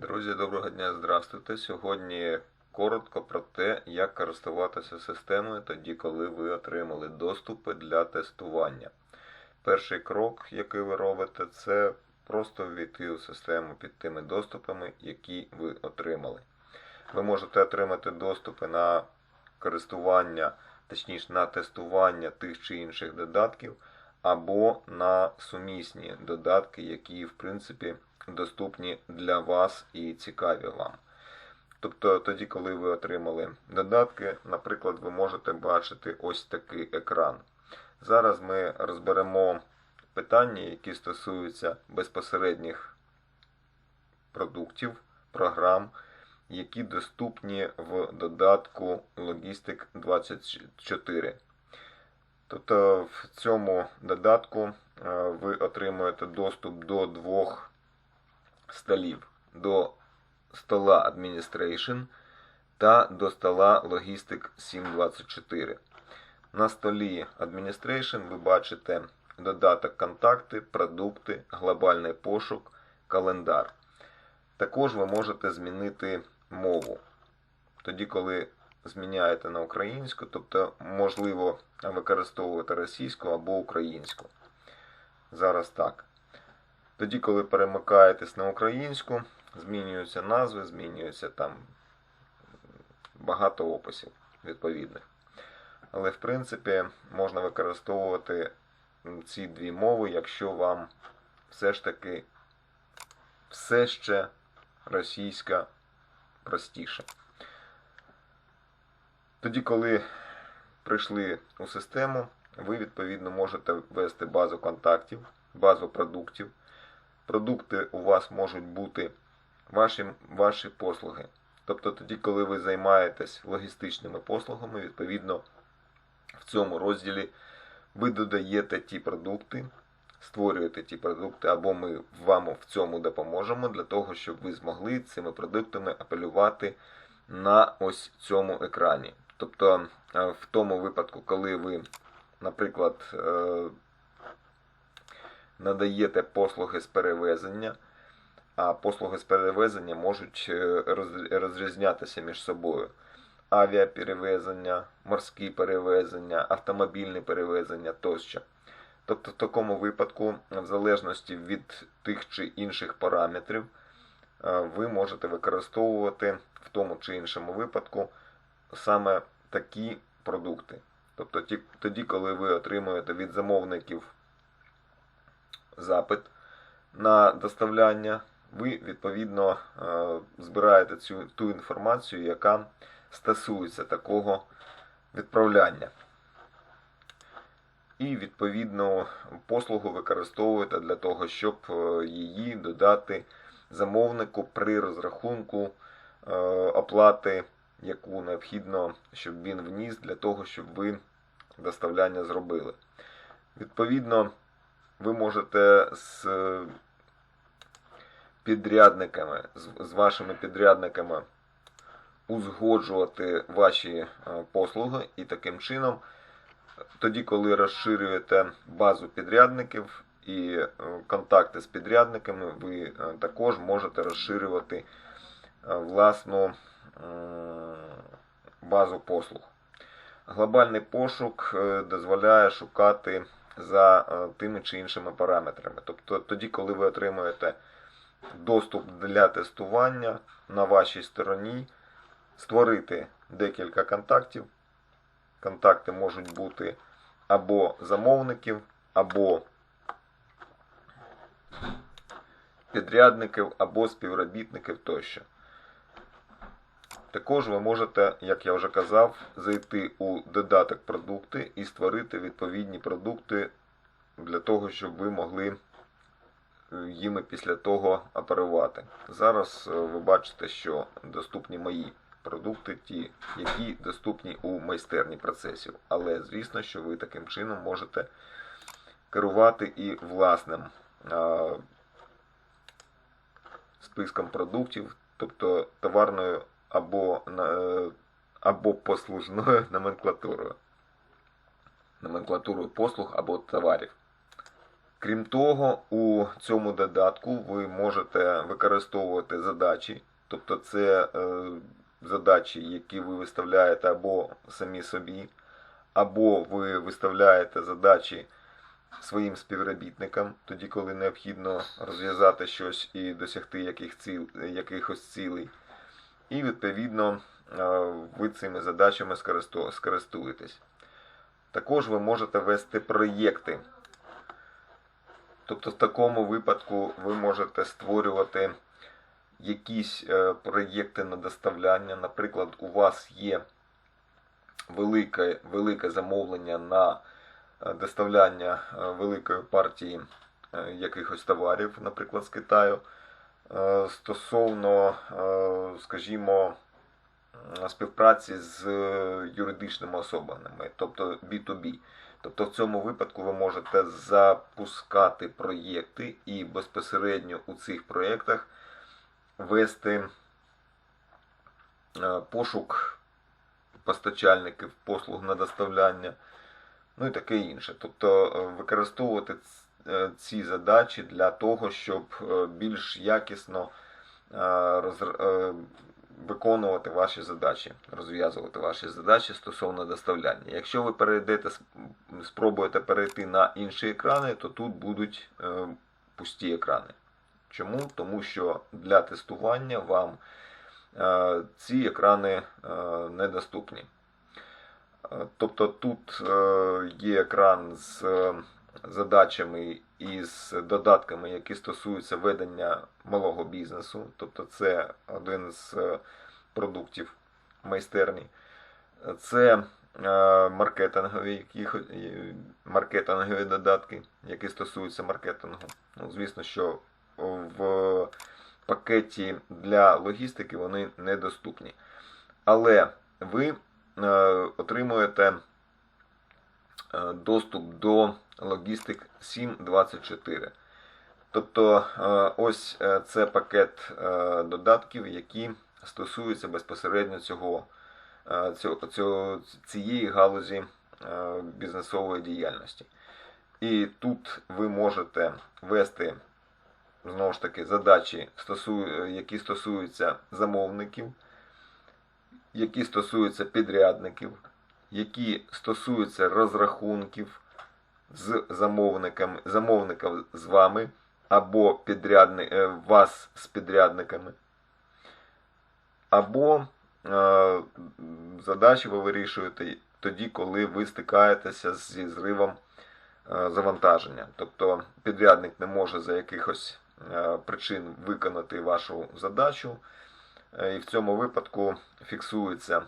Друзі, доброго дня, здравствуйте. Сьогодні коротко про те, як користуватися системою тоді, коли ви отримали доступи для тестування. Перший крок, який ви робите, це просто ввійти у систему під тими доступами, які ви отримали. Ви можете отримати доступи на користування, точніше на тестування тих чи інших додатків, або на сумісні додатки, які, в принципі, доступні для вас і цікаві вам. Тобто тоді, коли ви отримали додатки, наприклад, ви можете бачити ось такий екран. Зараз ми розберемо питання, які стосуються безпосередніх продуктів, програм, які доступні в додатку Logistic 24. Тобто в цьому додатку е, ви отримуєте доступ до двох столів до стола Administration та до стола Logistic 724. На столі Administration ви бачите додаток контакти, продукти, глобальний пошук, календар. Також ви можете змінити мову. Тоді, коли зміняєте на українську, тобто, можливо, використовувати російську або українську. Зараз так. Тоді, коли перемикаєтесь на українську, змінюються назви, змінюється там багато описів відповідних. Але, в принципі, можна використовувати ці дві мови, якщо вам все ж таки все ще російська простіше. Тоді, коли прийшли у систему, ви відповідно можете ввести базу контактів, базу продуктів. Продукти у вас можуть бути ваші, ваші послуги. Тобто тоді, коли ви займаєтесь логістичними послугами, відповідно в цьому розділі ви додаєте ті продукти, створюєте ті продукти, або ми вам в цьому допоможемо для того, щоб ви змогли цими продуктами апелювати на ось цьому екрані. Тобто, е, в тому випадку, коли ви, наприклад, е, надаєте послуги з перевезення, а послуги з перевезення можуть е, розрізнятися між собою. Авіаперевезення, морські перевезення, автомобільне перевезення тощо. Тобто, в такому випадку, в залежності від тих чи інших параметрів, ви можете використовувати в тому чи іншому випадку саме такі продукти. Тобто тоді, коли ви отримуєте від замовників запит на доставляння, ви відповідно е, збираєте цю ту інформацію, яка стосується такого відправляння. І відповідну послугу використовуєте для того, щоб е, її додати замовнику при розрахунку е, оплати яку необхідно, щоб він вніс для того, щоб ви доставляння зробили. Відповідно, ви можете з підрядниками, з вашими підрядниками узгоджувати ваші е, послуги і таким чином, тоді, коли розширюєте базу підрядників і е, контакти з підрядниками, ви е, також можете розширювати власну базу послуг. Глобальний пошук е, дозволяє шукати за е, тими чи іншими параметрами. Тобто тоді, коли ви отримуєте доступ для тестування на вашій стороні, створити декілька контактів. Контакти можуть бути або замовників, або підрядників, або співробітників тощо. Також ви можете, як я вже казав, зайти у додаток продукти і створити відповідні продукти для того, щоб ви могли е, їми після того оперувати. Зараз е, ви бачите, що доступні мої продукти, ті, які доступні у майстерні процесів. Але звісно, що ви таким чином можете керувати і власним списком продуктів, тобто товарною або е, або послужною номенклатурою. Номенклатурою послуг або товарів. Крім того, у цьому додатку ви можете використовувати задачі, тобто це е, задачі, які ви виставляєте або самі собі, або ви виставляєте задачі своїм співробітникам, тоді, коли необхідно розв'язати щось і досягти якихось цілей. І відповідно е, ви цими задачами скористуєтесь. Також ви можете вести проєкти. Тобто в такому випадку ви можете створювати якісь е, проєкти на доставляння. Наприклад, у вас є велике, велике замовлення на е, доставляння великої партії якихось товарів, наприклад, з Китаю. Е, Стосовно, е, скажімо, співпраці з е, юридичними особами, тобто B2B. Тобто в цьому випадку ви можете запускати проєкти і безпосередньо у цих проєктах вести пошук постачальників послуг на доставляння, ну і таке інше. Тобто використовувати ці задачі для того, щоб е, більш якісно е, е, виконувати ваші задачі, розв'язувати ваші задачі стосовно доставляння. Якщо ви перейдете, спробуєте перейти на інші екрани, то тут будуть е, пусті екрани. Чому? Тому що для тестування вам е, ці екрани е, недоступні. Е, Тобто тут е, є екран з е, задачами і з додатками, які стосуються ведення малого бізнесу. Тобто це один з е, продуктів майстерні. Це е, маркетингові, е, маркетингові додатки, які стосуються маркетингу. Ну, звісно, що в пакеті для логістики вони недоступні. Але ви отримуєте доступ до Logistic 724. Тобто е, ось е, це пакет е, додатків, які стосуються безпосередньо цього, е, цього, цієї галузі е, бізнесової діяльності. І тут ви можете вести знову ж таки задачі, які стосуються замовників, які стосуються підрядників, які стосуються розрахунків з замовниками, замовника з вами або підрядни, е, вас з підрядниками, або е, задачі ви вирішуєте тоді, коли ви стикаєтеся зі зривом е, завантаження. Тобто підрядник не може за якихось е, причин виконати вашу задачу, е, і в цьому випадку фіксується,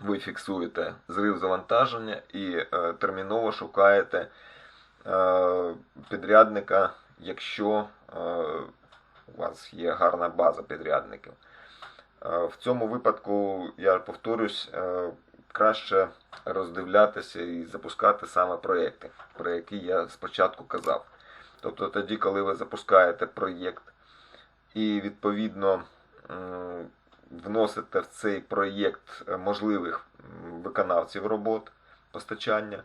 ви фіксуєте зрив завантаження і е, терміново шукаєте е, підрядника, якщо е, у вас є гарна база підрядників. Е, В цьому випадку, я повторюсь, е, краще роздивлятися і запускати саме проєкти, про які я спочатку казав. Тобто тоді, коли ви запускаєте проєкт і відповідно м, вносите в цей проєкт е, можливих виконавців робот постачання,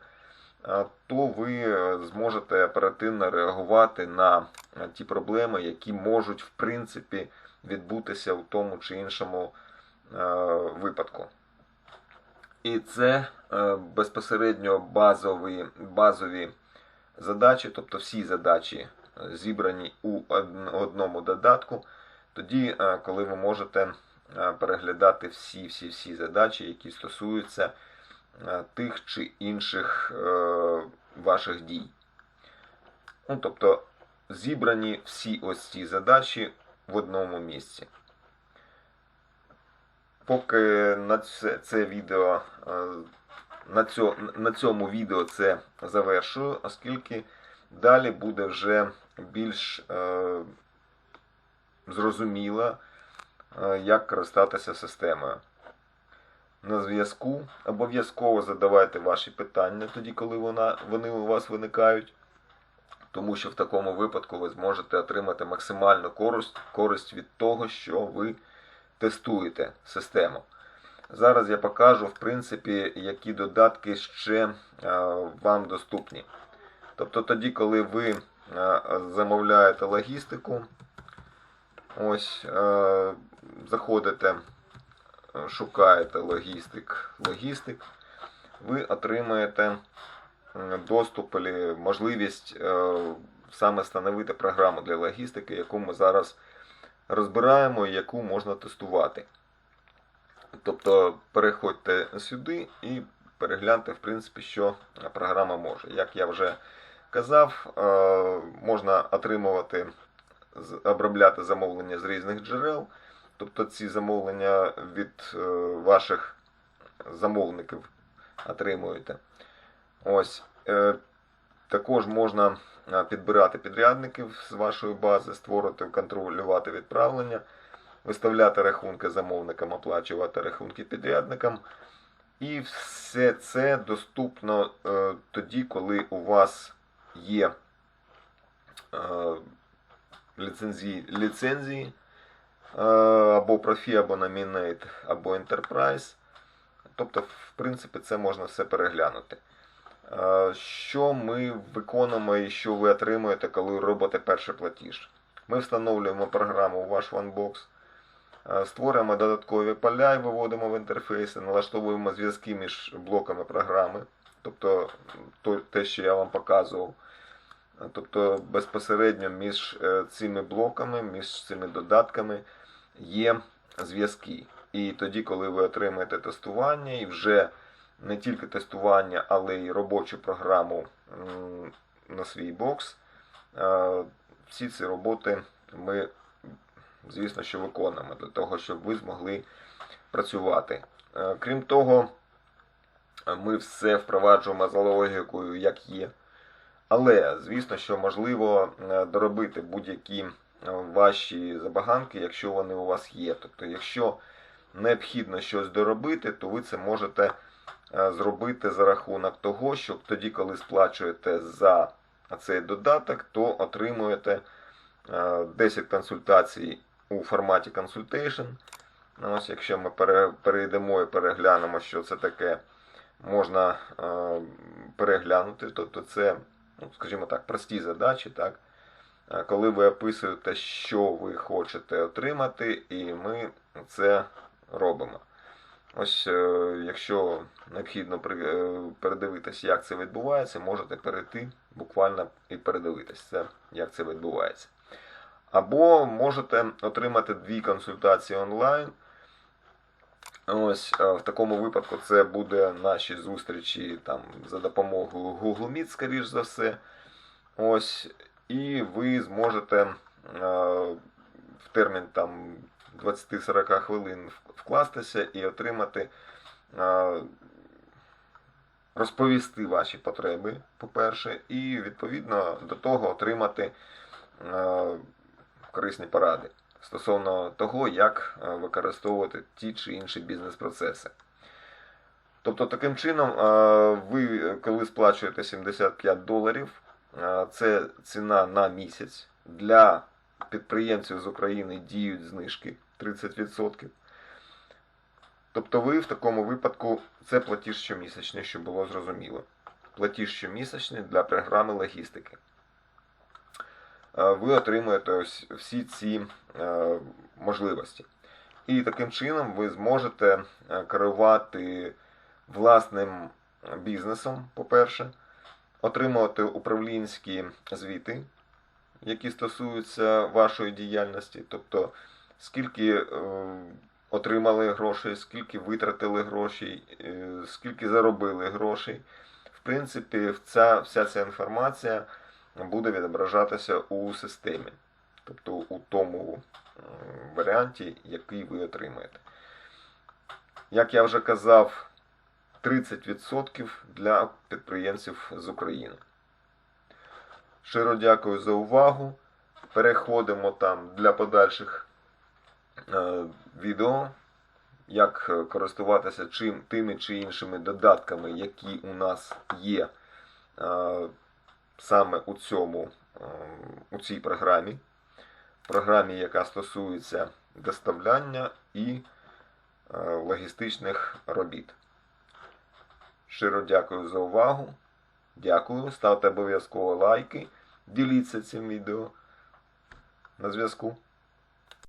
е, то ви е, зможете оперативно реагувати на ті проблеми, які можуть в принципі відбутися в тому чи іншому випадку. І це безпосередньо базові, базові задачі, тобто всі задачі зібрані у одному додатку, тоді, коли ви можете переглядати всі, всі, всі задачі, які стосуються е, тих чи інших е, ваших дій. Ну, тобто зібрані всі ось ці задачі в одному місці. Поки на це, це відео е, на, цьо, на цьому відео це завершую, оскільки далі буде вже більш е, зрозуміло, е, як користатися системою. На зв'язку обов'язково задавайте ваші питання тоді, коли вона, вони у вас виникають тому що в такому випадку ви зможете отримати максимальну користь, користь від того, що ви тестуєте систему. Зараз я покажу, в принципі, які додатки ще е, вам доступні. Тобто тоді, коли ви е, замовляєте логістику, ось е, заходите, е, шукаєте логістик, логістик, ви отримаєте доступ можливість е, саме встановити програму для логістики, яку ми зараз розбираємо і яку можна тестувати. Тобто переходьте сюди і перегляньте, в принципі, що програма може. Як я вже казав, е, можна отримувати, обробляти замовлення з різних джерел. Тобто ці замовлення від е, ваших замовників отримуєте. Ось. е, Також можна е, підбирати підрядників з вашої бази, створити, контролювати відправлення, виставляти рахунки замовникам, оплачувати рахунки підрядникам. І все це доступно тоді, коли у вас є ліцензії, ліцензії е, або профі, або Nominate, або Enterprise. Тобто, в принципі, це можна все переглянути. Е, Що ми виконуємо і що ви отримуєте, коли робите перший платіж? Ми встановлюємо програму ваш OneBox, е, створюємо додаткові поля і виводимо в інтерфейси, налаштовуємо зв'язки між блоками програми, тобто те, що я вам показував. Тобто безпосередньо між е, цими блоками, між цими додатками є зв'язки. І тоді, коли ви отримаєте тестування, і вже не тільки тестування, але й робочу програму на свій бокс, е, всі ці роботи ми, звісно, що виконуємо для того, щоб ви змогли працювати. Е, Крім того, ми все впроваджуємо за логікою, як є. Але, звісно, що можливо е, доробити будь-які е, ваші забаганки, якщо вони у вас є. Тобто, якщо необхідно щось доробити, то ви це можете е, зробити за рахунок того, що тоді, коли сплачуєте за цей додаток, то отримуєте е, 10 консультацій у форматі consultation. Ну, Ось, якщо ми перейдемо і переглянемо, що це таке, можна переглянути. Тобто це, ну, скажімо так, прості задачі, так? Е, коли ви описуєте, що ви хочете отримати, і ми це робимо. Ось, е, якщо необхідно е, передивитись, як це відбувається, можете перейти буквально і передивитись, це, як це відбувається. Або можете отримати дві консультації онлайн. Ось е, в такому випадку це буде наші зустрічі там за допомогою Google Meet, скоріш за все. Ось, і ви зможете е, в термін там 20-40 хвилин вкластися і отримати, е, розповісти ваші потреби, по-перше, і відповідно до того отримати корисні поради стосовно того, як е, використовувати ті чи інші бізнес-процеси. Тобто, таким чином, е, ви, коли сплачуєте 75 доларів, е, це ціна на місяць. Для підприємців з України діють знижки 30%. Тобто ви в такому випадку це платіж щомісячний, щоб було зрозуміло. Платіж щомісячний для програми логістики. Е, Ви отримуєте ось всі ці е, можливості. І таким чином ви зможете е, керувати власним бізнесом, по-перше, отримувати управлінські звіти, які стосуються вашої діяльності, тобто скільки отримали грошей, скільки витратили грошей, скільки заробили грошей. В принципі, вся, вся ця інформація буде відображатися у системі, тобто у тому варіанті, який ви отримаєте. Як я вже казав, 30% для підприємців з України. Щиро дякую за увагу. Переходимо там для подальших е, відео, як користуватися чим, тими чи іншими додатками, які у нас є е, саме у цьому, е, у цій програмі. Програмі, яка стосується доставляння і е, логістичних робіт. Щиро дякую за увагу. Дякую. Ставте обов'язково лайки. Діліться цим відео. На зв'язку.